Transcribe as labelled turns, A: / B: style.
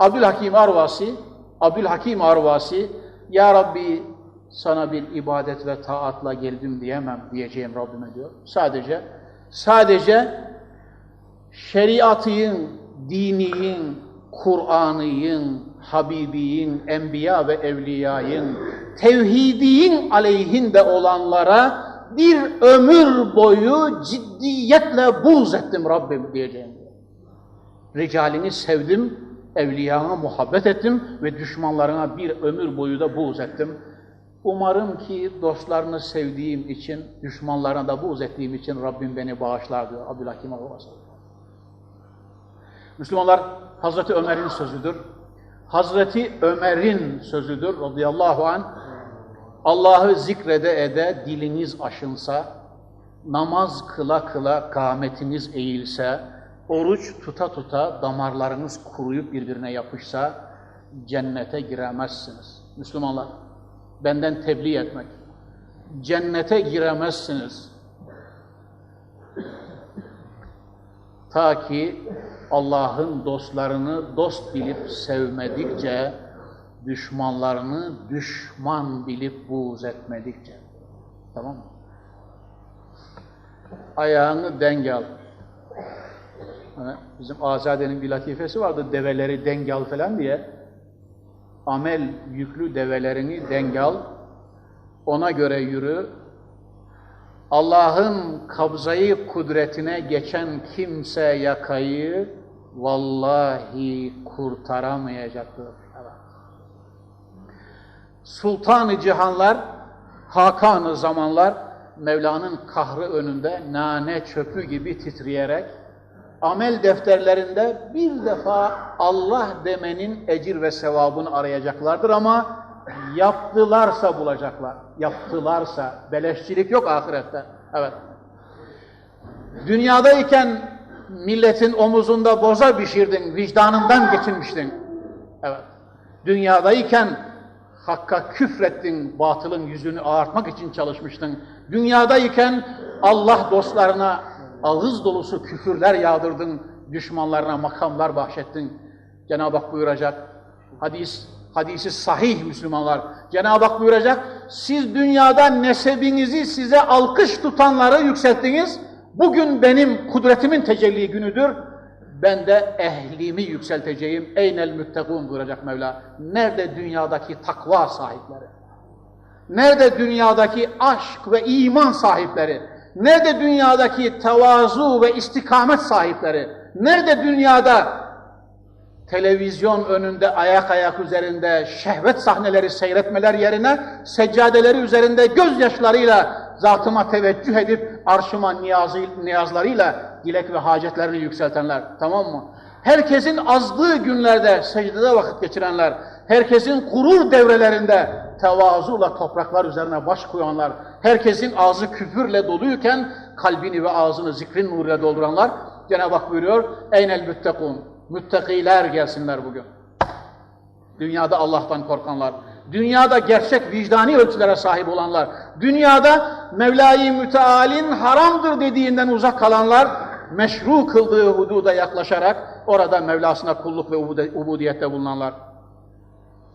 A: Abdülhakim Arvasi, Abdülhakim Arvasi, Ya Rabbi sana bir ibadet ve taatla geldim diyemem diyeceğim Rabbime diyor. Sadece, sadece şeriatın, diniyin, Kur'an'ın, Habibiyin, Enbiya ve Evliyayın, tevhidiyin aleyhinde olanlara bir ömür boyu ciddiyetle buğz ettim Rabbim diyeceğim. Ricalini sevdim, evliyana muhabbet ettim ve düşmanlarına bir ömür boyu da buğz ettim. Umarım ki dostlarını sevdiğim için, düşmanlarına da buğz ettiğim için Rabbim beni bağışlar diyor Abdülhakim Allah'a. Müslümanlar Hazreti Ömer'in sözüdür. Hazreti Ömer'in sözüdür radıyallahu an. Allah'ı zikrede ede diliniz aşınsa, namaz kıla kıla kâmetiniz eğilse, oruç tuta tuta damarlarınız kuruyup birbirine yapışsa, cennete giremezsiniz. Müslümanlar, benden tebliğ etmek. Cennete giremezsiniz. Ta ki Allah'ın dostlarını dost bilip sevmedikçe, düşmanlarını düşman bilip buğz etmedikçe. Tamam mı? Ayağını denk al. Hani bizim Azade'nin bir latifesi vardı, develeri denk al falan diye. Amel yüklü develerini denk al, ona göre yürü. Allah'ın kabzayı kudretine geçen kimse yakayı vallahi kurtaramayacaktır. Sultan-ı cihanlar, Hakan-ı zamanlar Mevla'nın kahrı önünde nane çöpü gibi titreyerek amel defterlerinde bir defa Allah demenin ecir ve sevabını arayacaklardır ama yaptılarsa bulacaklar. Yaptılarsa. Beleşçilik yok ahirette. Evet. Dünyadayken milletin omuzunda boza pişirdin, vicdanından geçinmiştin. Evet. Dünyadayken hakka küfrettin, batılın yüzünü ağartmak için çalışmıştın. Dünyadayken Allah dostlarına ağız dolusu küfürler yağdırdın, düşmanlarına makamlar bahşettin. Cenab-ı Hak buyuracak, hadis, hadisi sahih Müslümanlar, Cenab-ı Hak buyuracak, siz dünyada nesebinizi size alkış tutanları yükselttiniz, bugün benim kudretimin tecelli günüdür, ben de ehlimi yükselteceğim. Eynel müttegûn buyuracak Mevla. Nerede dünyadaki takva sahipleri? Nerede dünyadaki aşk ve iman sahipleri? Nerede dünyadaki tevazu ve istikamet sahipleri? Nerede dünyada televizyon önünde ayak ayak üzerinde şehvet sahneleri seyretmeler yerine seccadeleri üzerinde gözyaşlarıyla zatıma teveccüh edip arşıma niyazı, niyazlarıyla dilek ve hacetlerini yükseltenler. Tamam mı? Herkesin azdığı günlerde secdede vakit geçirenler, herkesin gurur devrelerinde tevazuyla topraklar üzerine baş koyanlar, herkesin ağzı küfürle doluyken kalbini ve ağzını zikrin nuruyla dolduranlar, Cenab-ı Hak buyuruyor, Eynel müttekun, müttakiler gelsinler bugün. Dünyada Allah'tan korkanlar, dünyada gerçek vicdani ölçülere sahip olanlar, dünyada Mevla-i Müteal'in haramdır dediğinden uzak kalanlar, meşru kıldığı hududa yaklaşarak orada Mevlasına kulluk ve ubudiyette bulunanlar.